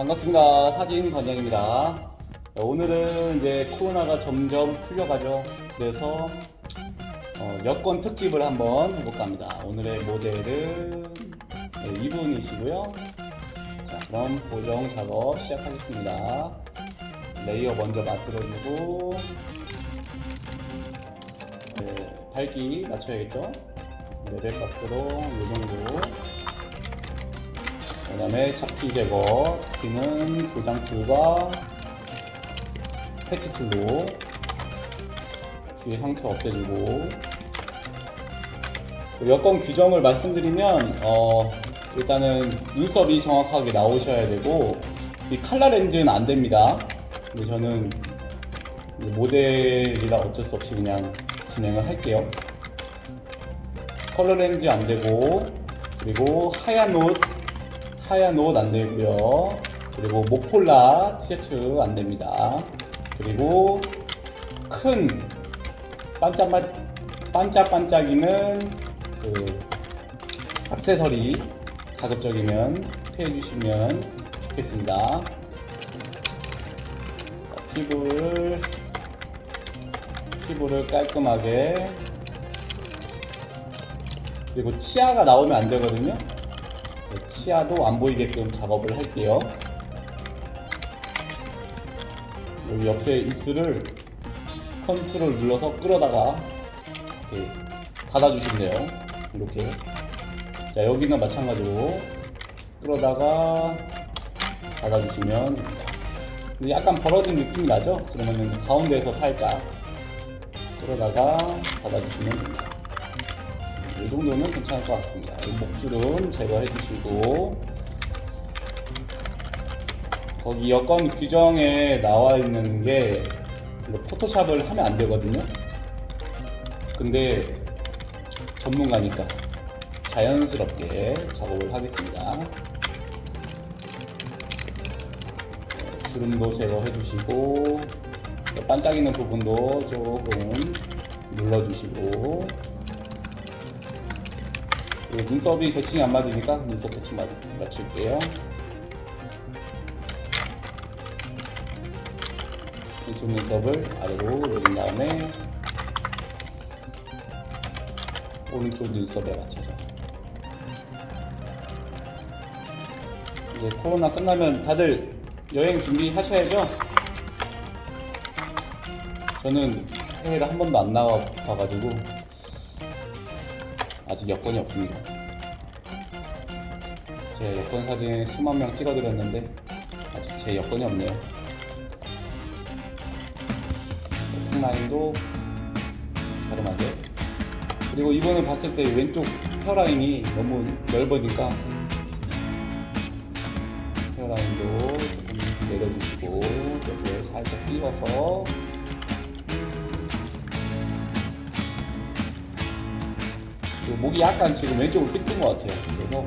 반갑습니다. 사진 관장입니다. 오늘은 이제 코로나가 점점 풀려가죠. 그래서 어, 여권 특집을 한번 해볼까 합니다. 오늘의 모델은 네, 이분이시고요. 자, 그럼 고정 작업 시작하겠습니다. 레이어 먼저 만들어주고 네, 밝기 맞춰야겠죠? 레벨 값으로 이 정도 그 다음에 잡티 제거 잡티는 도장 툴과 패치 툴로 뒤에 상처 없애주고. 여권 규정을 말씀드리면 어, 일단은 눈썹이 정확하게 나오셔야 되고 이 칼라 렌즈는 안 됩니다. 근데 저는 모델이라 어쩔 수 없이 그냥 진행을 할게요. 컬러 렌즈 안 되고 그리고 하얀 옷 하얀 옷 안 되고요. 그리고 목폴라 티셔츠 안 됩니다. 그리고 큰 반짝반 반짝반짝이는 그 액세서리 가급적이면 피해 주시면 좋겠습니다. 피부를 피부를 깔끔하게 그리고 치아가 나오면 안 되거든요. 네, 치아도 안 보이게끔 작업을 할게요. 여기 옆에 입술을 컨트롤 눌러서 끌어다가 이렇게 닫아주시면 돼요. 이렇게. 자, 여기는 마찬가지로 끌어다가 닫아주시면 약간 벌어진 느낌이 나죠? 그러면은 가운데에서 살짝 끌어다가 닫아주시면 됩니다. 이 정도는 괜찮을 것 같습니다. 이 목줄은 제거해 주시고 거기 여권 규정에 나와 있는 게 포토샵을 하면 안 되거든요. 근데 전문가니까 자연스럽게 작업을 하겠습니다. 주름도 제거해 주시고 반짝이는 부분도 조금 눌러주시고 눈썹이 대칭이 안 맞으니까 눈썹 대칭 맞, 맞출게요. 왼쪽 눈썹을 아래로 내린 다음에 오른쪽 눈썹에 맞춰서 이제 코로나 끝나면 다들 여행 준비하셔야죠? 저는 해외를 한 번도 안 나가 봐가지고 아직 여권이 없습니다. 제 여권 사진 수만 명 찍어드렸는데 아직 제 여권이 없네요. 턱라인도 가름하게 그리고 이번에 봤을 때 왼쪽 헤어라인이 너무 넓으니까 헤어라인도 조금 내려주시고 옆에 살짝 띄워서 지금 목이 약간 지금 왼쪽으로 삐낀 것 같아요. 그래서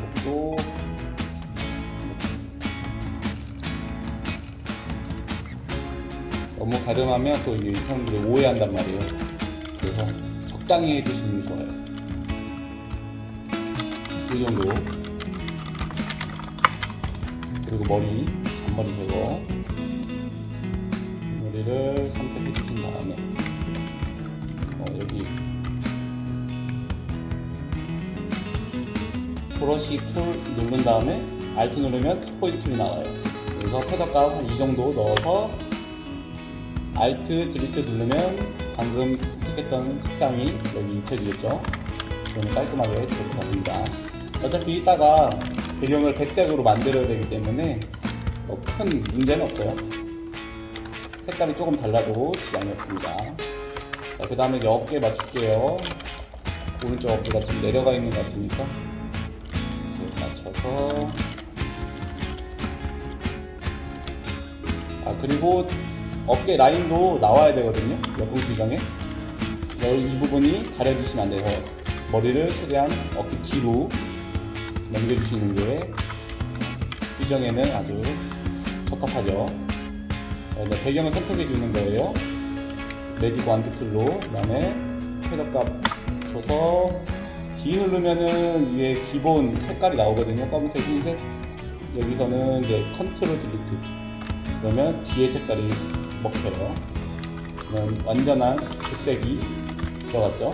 목도 너무 가름하면 또 이제 사람들이 오해한단 말이에요. 그래서 적당히 해주시는 게 좋아요. 이 정도. 그리고 머리, 앞머리 제거. 머리를 3 브러쉬 툴 누른 다음에 Alt 누르면 스포이트 툴이 나와요. 그래서 패더값 한 이 정도 넣어서 Alt 딜리트 누르면 방금 선택했던 색상이 여기 입혀지겠죠. 그러면 깔끔하게 될것 같습니다. 어차피 이따가 배경을 백색으로 만들어야 되기 때문에 뭐 큰 문제는 없어요. 색깔이 조금 달라도 지장이 없습니다. 그 다음에 어깨 맞출게요. 오른쪽 어깨가 좀 내려가 있는 것 같으니까 맞춰서. 아 그리고 어깨 라인도 나와야 되거든요 여권 규정에. 이 부분이 가려지시면 안 돼서 머리를 최대한 어깨 뒤로 넘겨주시는 게 규정에는 아주 적합하죠. 네, 배경을 선택해 주는 거예요. 매직 완드 툴로 그 다음에 패더값 줘서 D 누르면은 이게 기본 색깔이 나오거든요. 검은색, 흰색. 여기서는 이제 컨트롤 딜리트 그러면 뒤에 색깔이 먹혀요. 그러면 완전한 백색이 들어갔죠.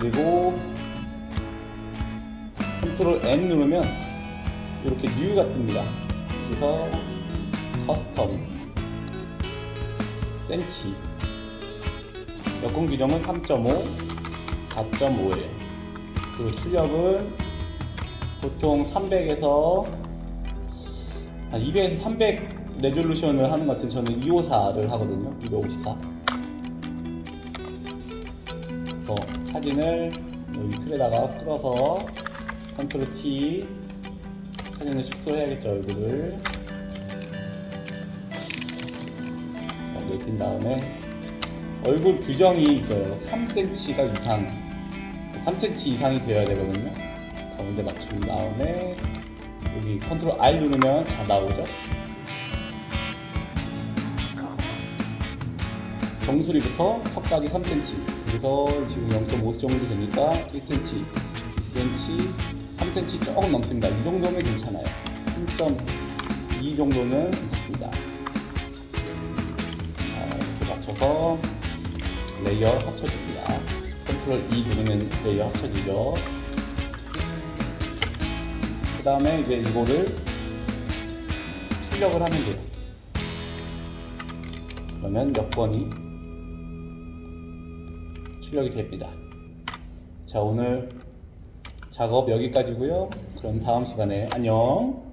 그리고 컨트롤 N 누르면 이렇게 뉴가 뜹니다. 그래서 커스텀 센치 여권 규정은 3.5, 4.5예요. 그리고 출력은 보통 300에서 한 200에서 300 레졸루션을 하는 것 같은 저는 254를 하거든요. 254. 그래서 사진을 여기 틀에다가 끌어서 컨트롤 T 사진을 축소해야겠죠 얼굴을 자 내린 다음에 얼굴 규정이 있어요 3cm가 이상 3cm 이상이 되어야 되거든요. 가운데 맞춘 다음에 여기 컨트롤 R 누르면 잘 나오죠? 정수리부터 턱까지 3cm 그래서 지금 0.5 정도 되니까 1cm 2cm 3cm 조금 넘습니다. 이 정도면 괜찮아요. 3.2 정도는 괜찮습니다. 자, 이렇게 맞춰서 레이어 합쳐줍니다 컨트롤 E 누르면 레이어 합쳐지죠 그 다음에 이제 이거를 출력을 하면 돼요 그러면 여건이 출력이 됩니다. 자, 오늘 작업 여기까지고요. 그럼 다음 시간에 안녕.